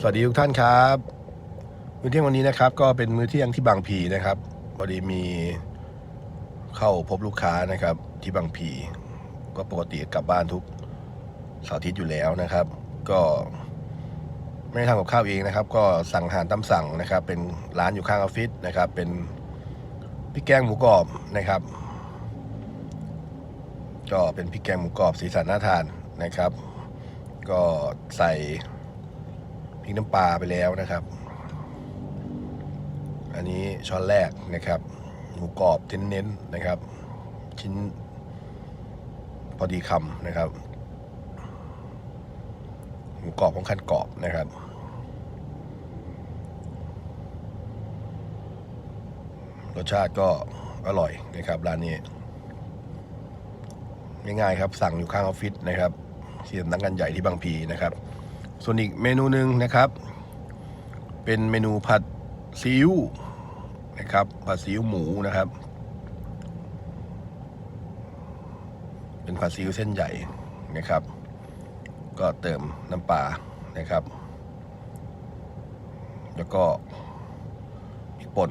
สวัสดีทุกท่านครับมื้อเที่ยงวันนี้นะครับ ก็เป็นมื้อเที่ยงที่บางพีนะครับพอดีมีเข้าพบลูกค้านะครับ ที่บางพี ก็ปกติกลับบ้านทุกเสาร์อาทิตย์อยู่แล้วนะครับ ก็ไม่ได้ทำกับข้าวเองนะครับ ก็สั่งอาหารตามสั่งนะครับ เป็นร้านอยู่ข้างออฟฟิศนะครับ เป็นพริกแกงหมูกรอบนะครับ ก็เป็นพริกแกงหมูกรอบสีสันน่าทานนะครับ ก็ใส่ พริกน้ำปลาไปแล้วนะครับ อันนี้ช้อนแรกนะครับ หมูกรอบเน้นๆนะครับ ชิ้นพอดีคำนะครับ หมูกรอบของขั้นกรอบนะครับรสชาติก็อร่อยนะครับร้านนี้ง่ายๆครับสั่งอยู่ข้างออฟฟิศนะครับที่สำนักงานใหญ่ที่บางพีนะครับ ส่วนอีกเมนูหนึ่งนะครับ เป็นเมนูผัดซีอิ๊วนะครับผัดซีอิ๊วหมูนะครับ เป็นผัดซีอิ๊วเส้นใหญ่นะครับ ก็เติมน้ำปลานะครับ แล้วก็พริกป่น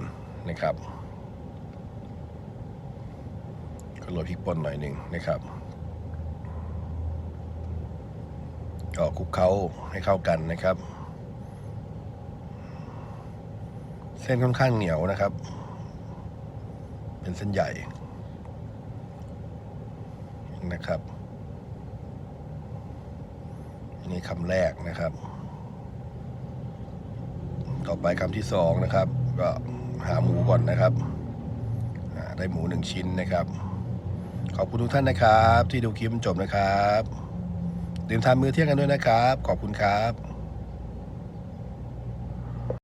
นะครับก็โรยพริกป่นหน่อยหนึ่งนะครับ ก็คลุกเคล้าให้เข้ากันนะครับ เส้นค่อนข้างเหนียวนะครับ เป็นเส้นใหญ่นะครับนนี้คำแรกนะครับ ต่อไปคำที่สองนะครับ ก็หาหมูก่อนนะครับได้หมูหนึ่งชิ้นนะครับ ขอบคุณทุกท่านนะครับ ที่ดูคลิปจบนะครับ ดื่มทานมื้อเที่ยงกันด้วยนะครับ ขอบคุณครับ